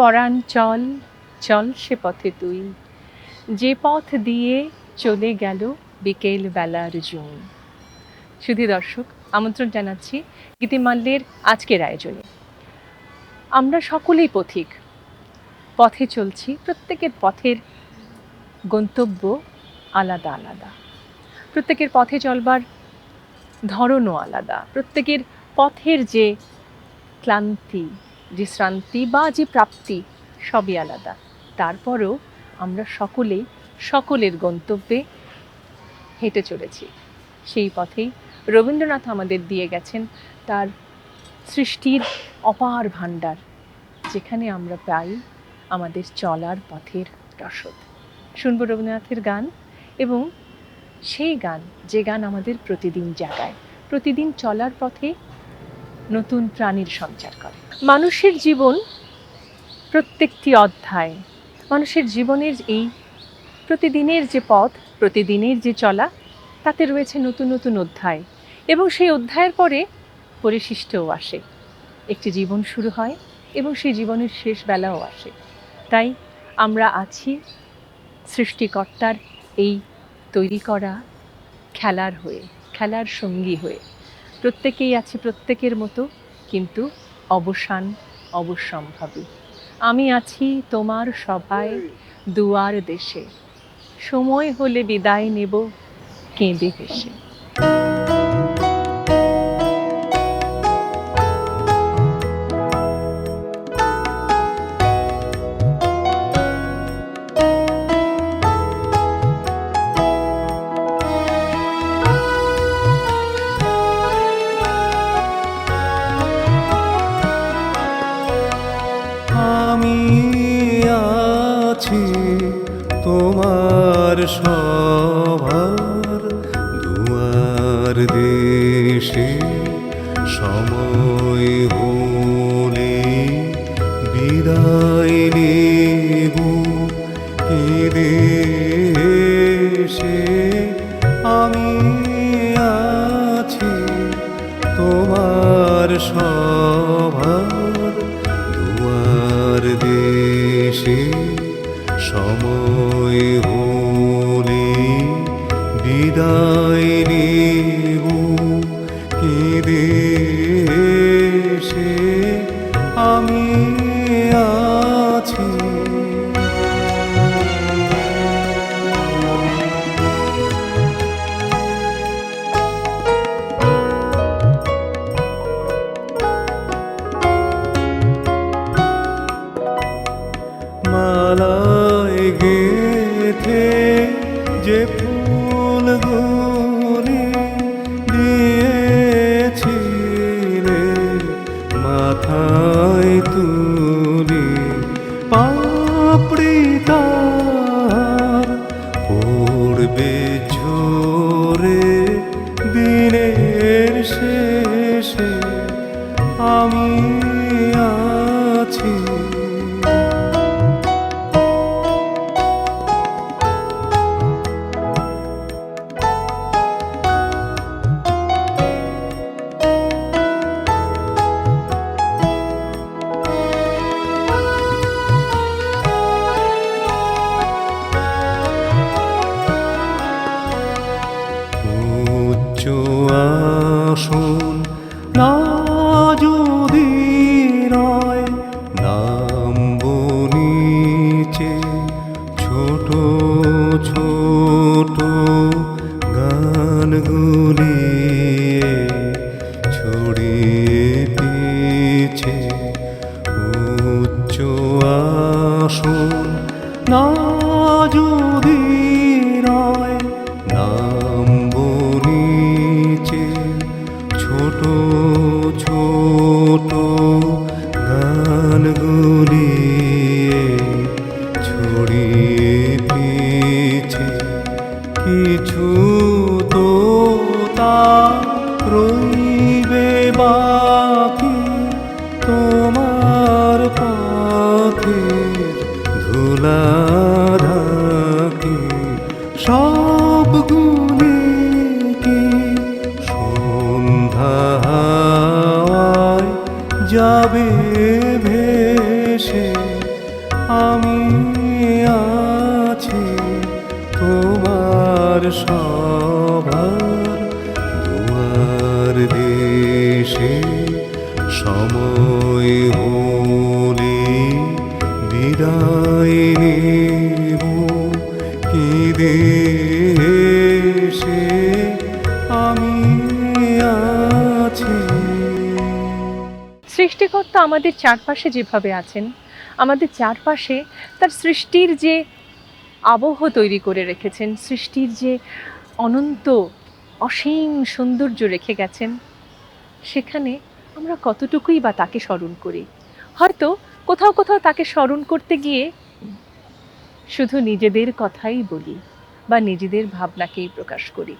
পরাণ চল চল সে পথে তুই। যে পথ দিয়ে চলে গেল বিকেল বেলার জুন। শুধু দর্শক, আমন্ত্রণ জানাচ্ছি গীতিমাল্যের আজকের আয়োজনে। আমরা সকলেই পথিক। পথে চলছি, প্রত্যেকের পথের গন্তব্য আলাদা আলাদা। প্রত্যেকের পথে চলবার ধরনও আলাদা। প্রত্যেকের পথের যে ক্লান্তি যে শ্রান্তি বা যে প্রাপ্তি, সবই আলাদা। তারপরও আমরা সকলেই সকলের গন্তব্যে হেঁটে চলেছি। সেই পথেই রবীন্দ্রনাথ আমাদের দিয়ে গেছেন তার সৃষ্টির অপার ভাণ্ডার, যেখানে আমরা পাই আমাদের চলার পথের রসদ শুনব রবীন্দ্রনাথের গান এবং সেই গান, যে গান আমাদের প্রতিদিন জাগায়। প্রতিদিন চলার পথে নতুন প্রাণীর সঞ্চার করে। মানুষের জীবন প্রত্যেকটি অধ্যায়, মানুষের জীবনের এই প্রতিদিনের যে পথ, প্রতিদিনের যে চলা, তাতে রয়েছে নতুন নতুন অধ্যায় এবং সেই অধ্যায়ের পরে পরিশিষ্টও আসে। একটি জীবন শুরু হয় এবং সেই জীবনের শেষ বেলাও আসে। তাই আমরা আছি সৃষ্টিকর্তার এই তৈরি করা খেলার হয়ে, খেলার সঙ্গী হয়ে। প্রত্যেকেই আছে প্রত্যেকের মতো, কিন্তু অবসান অবশ্যম্ভাবী আমি আছি তোমার সভায়, দুয়ার দেশে। সময় হলে বিদায় নেব, কেঁদে হেসে। তোমার সভার দেশে আমি আছি। সৃষ্টিকর্তা আমাদের চারপাশে যেভাবে আছেন, আমাদের চারপাশে তার সৃষ্টির যে আবহ তৈরি করে রেখেছেন, সৃষ্টির যে অনন্ত, অসীম সৌন্দর্য রেখে গেছেন, সেখানে আমরা কতটুকুই বা তাকে স্মরণ করি? হয়তো কোথাও কোথাও তাকে স্মরণ করতে গিয়ে শুধু নিজেদের কথাই বলি। বা নিজেদের ভাবনাকেই প্রকাশ করি।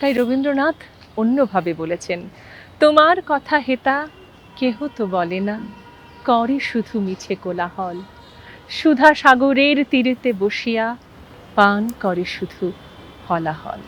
তাই রবীন্দ্রনাথ অন্যভাবে বলেছেন, তোমার কথা হেতা, কেহ তো বলে না, করে শুধু মিছে কোলাহল। সুধা সাগরের তীরেতে বসিয়া পান করে শুধু হলাহল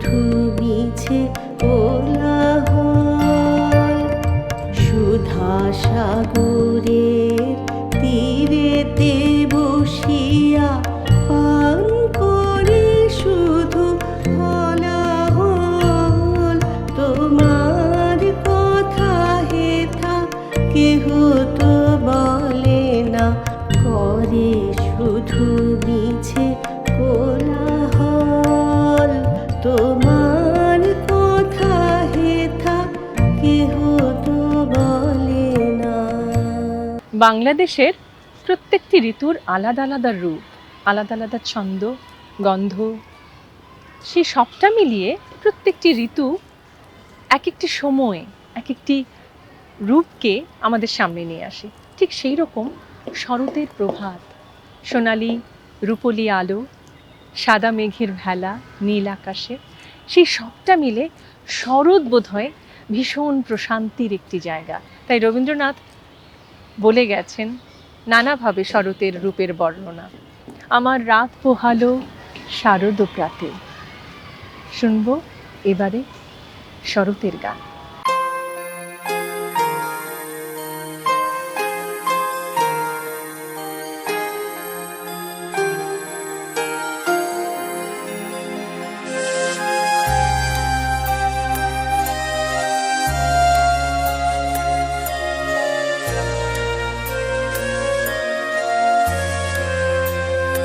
thương বাংলাদেশের প্রত্যেকটি ঋতুর আলাদা আলাদা রূপ, আলাদা আলাদা ছন্দ, গন্ধ। সেই সবটা মিলিয়ে প্রত্যেকটি ঋতু এক একটি সময়ে, এক একটি রূপকে আমাদের সামনে নিয়ে আসে। ঠিক সেই রকম শরতের প্রভাত, সোনালি, রূপলি আলো, সাদা মেঘের ভেলা, নীল আকাশে, সেই সবটা মিলে শরৎ বোধ হয় ভীষণ প্রশান্তির একটি জায়গা। তাই রবীন্দ্রনাথ বলে গেছেন, নানাভাবে শরতের রূপের বর্ণনা। আমার রাত পোহালো শারদ প্রাতে শুনব এবারে শরতের গান।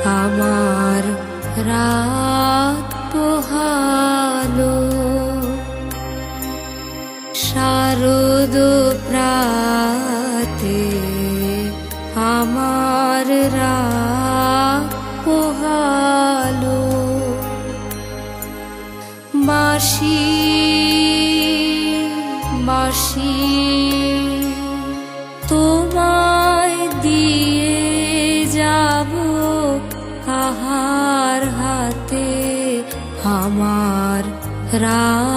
আমার রাত পোহালো। শারদ প্রাতে রাত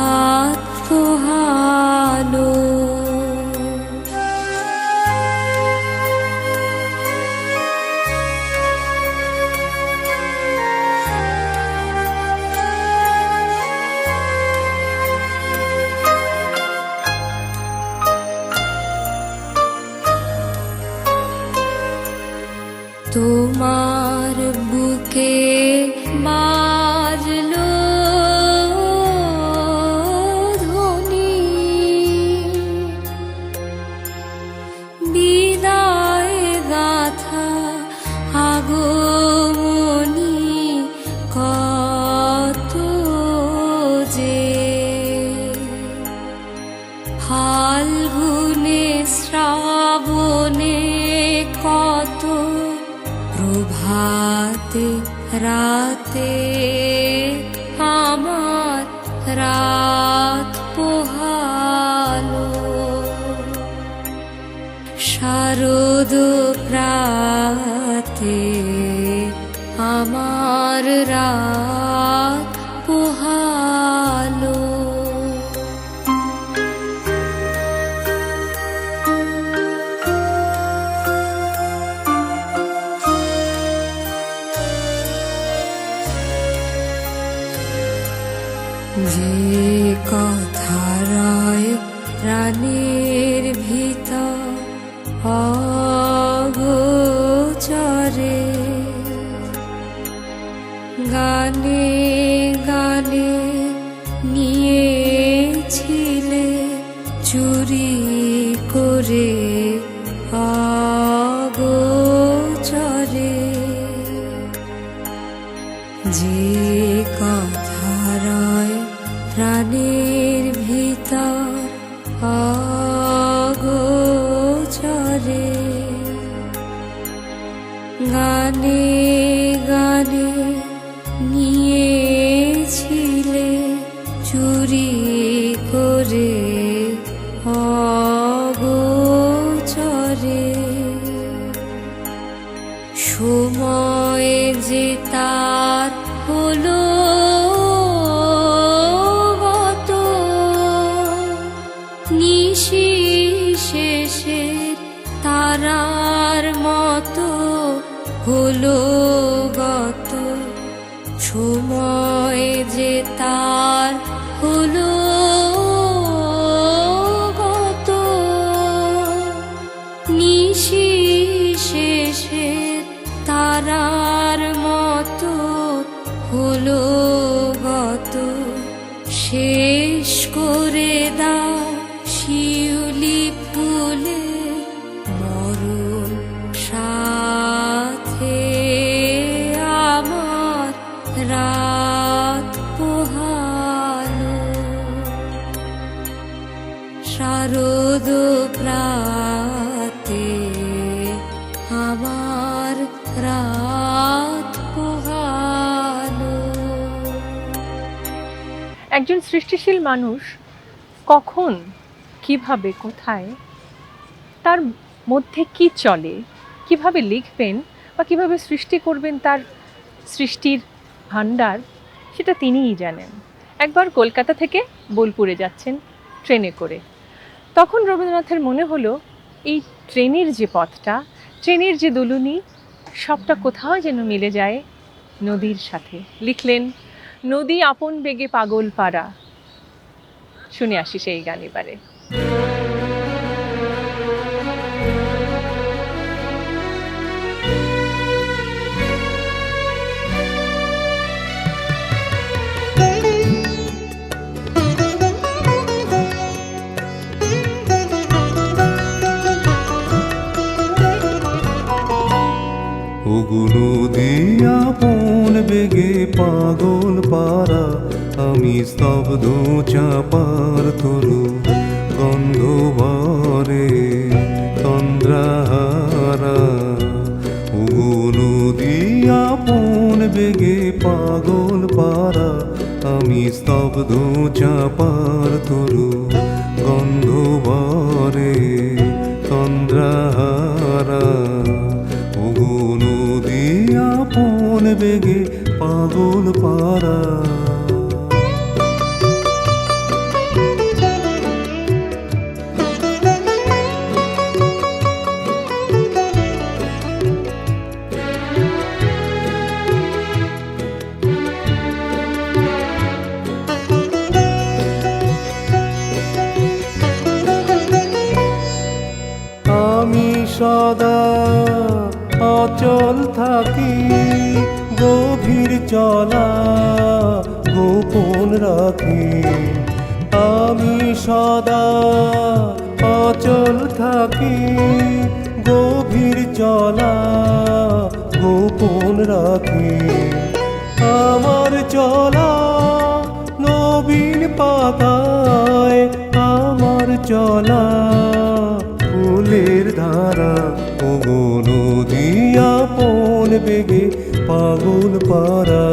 রাত পোহালো। শারদ প্রাতে আমার রাত চুরি করে অগোচরে। যে হলো গত সময় যে তার হলো একজন সৃষ্টিশীল মানুষ কখন, কীভাবে, কোথায়, তার মধ্যে কি চলে, কীভাবে লিখবেন বা কীভাবে সৃষ্টি করবেন তার সৃষ্টির ভাণ্ডার, সেটা তিনিই জানেন। একবার কলকাতা থেকে বোলপুরে যাচ্ছেন ট্রেনে করে। তখন রবীন্দ্রনাথের মনে হলো, এই ট্রেনের যে পথটা, ট্রেনের যে দুলুনি, সবটা কোথাও যেন মিলে যায় নদীর সাথে। লিখলেন নদী আপন বেগে পাগল পাড়া। শুনে আসি সেই গান এবারে। আমি স্তব্ধ চাপার তরু গন্ধ ভরে তন্দ্রাহারা। ওগুলো দিয়া পন বেগে পাগল পারা আমি স্তব্ধ চাপার তরু গন্ধ ভরে তন্দ্রাহারা। ওগো নদী আপন বেগে পাগল পারা পাতায় আমার চলা ফুলের ধারা ওগো দিয়া পন বেগে পাগল পারা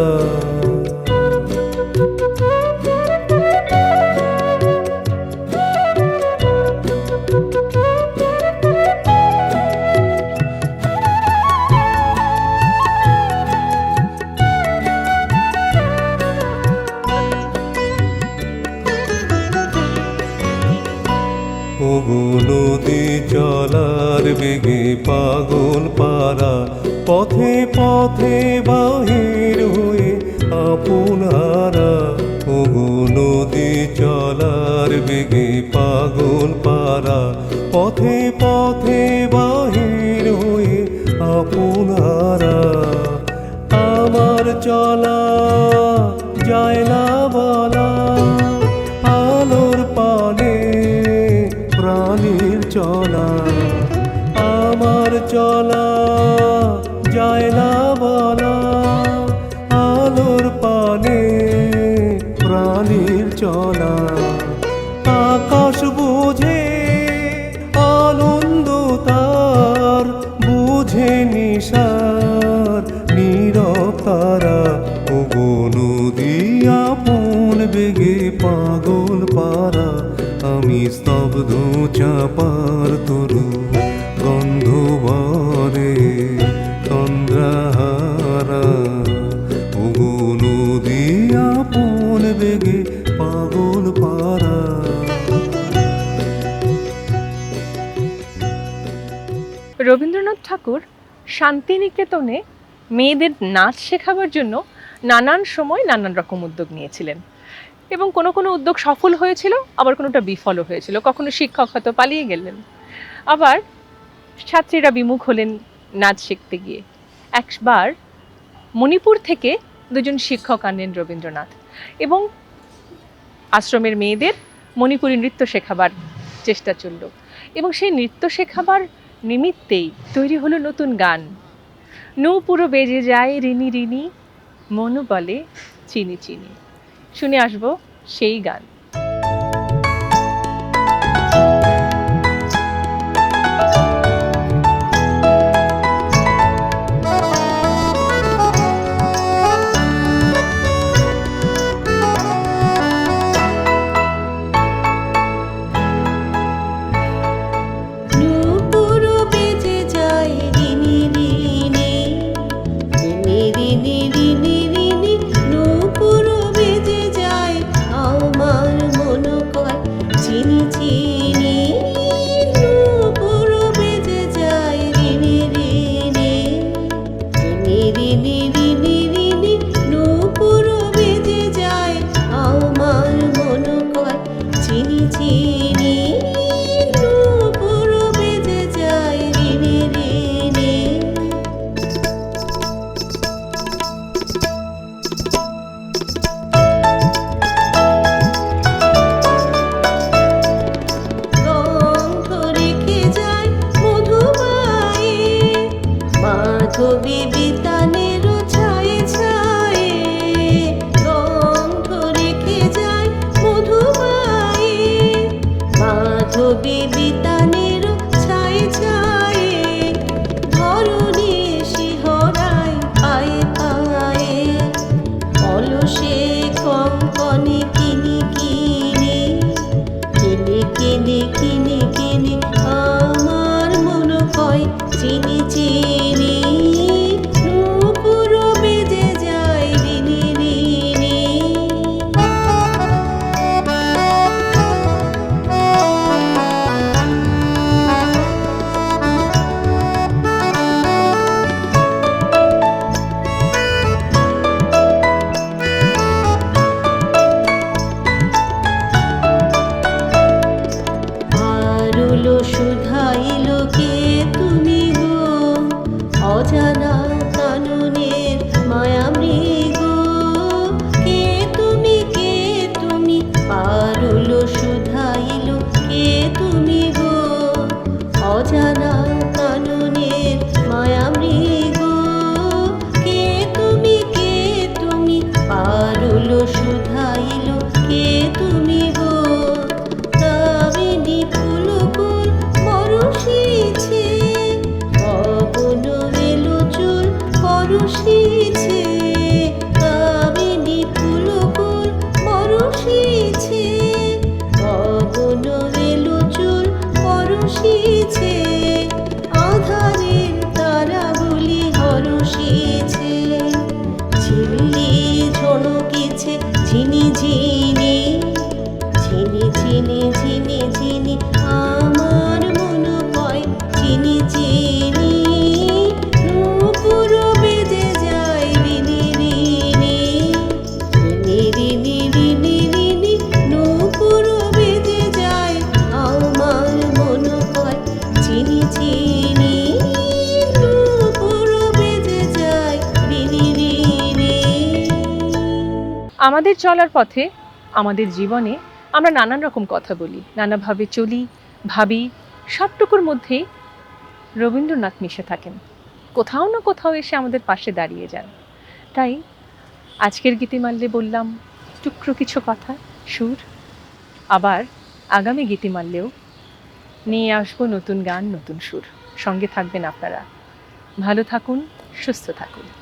পথে বাহির হয়ে আপনারা ও নদী চলার বেগে পাগল পারা রবীন্দ্রনাথ ঠাকুর শান্তিনিকেতনে মেয়েদের নাচ শেখাবার জন্য নানান সময় নানান রকম উদ্যোগ নিয়েছিলেন। এবং কোনো কোনো উদ্যোগ সফল হয়েছিল, আবার কোনোটা বিফলও হয়েছিল। কখনো শিক্ষক হয়তো পালিয়ে গেলেন, আবার ছাত্রীরা বিমুখ হলেন নাচ শিখতে গিয়ে। একবার মণিপুর থেকে দুজন শিক্ষক আনলেন রবীন্দ্রনাথ এবং আশ্রমের মেয়েদের মণিপুরী নৃত্য শেখাবার চেষ্টা চলল। এবং সেই নৃত্য শেখাবার নিমিত্তেই তৈরি হলো নতুন গান। নূপুরও বেজে যায় রিনি রিনি, মনু বলে চিনি চিনি। শুনে আসব সেই গান। আমাদের চলার পথে, আমাদের জীবনে আমরা নানান রকম কথা বলি, নানাভাবে চলি, ভাবি, সবটুকুর মধ্যেই রবীন্দ্রনাথ মিশে থাকেন। কোথাও না কোথাও এসে আমাদের পাশে দাঁড়িয়ে যান। তাই আজকের গীতিমাল্যে বললাম, টুকরো কিছু কথা, সুর। আবার আগামী গীতিমাল্যেও নিয়ে আসব নতুন গান, নতুন সুর। সঙ্গে থাকবেন আপনারা। ভালো থাকুন, সুস্থ থাকুন।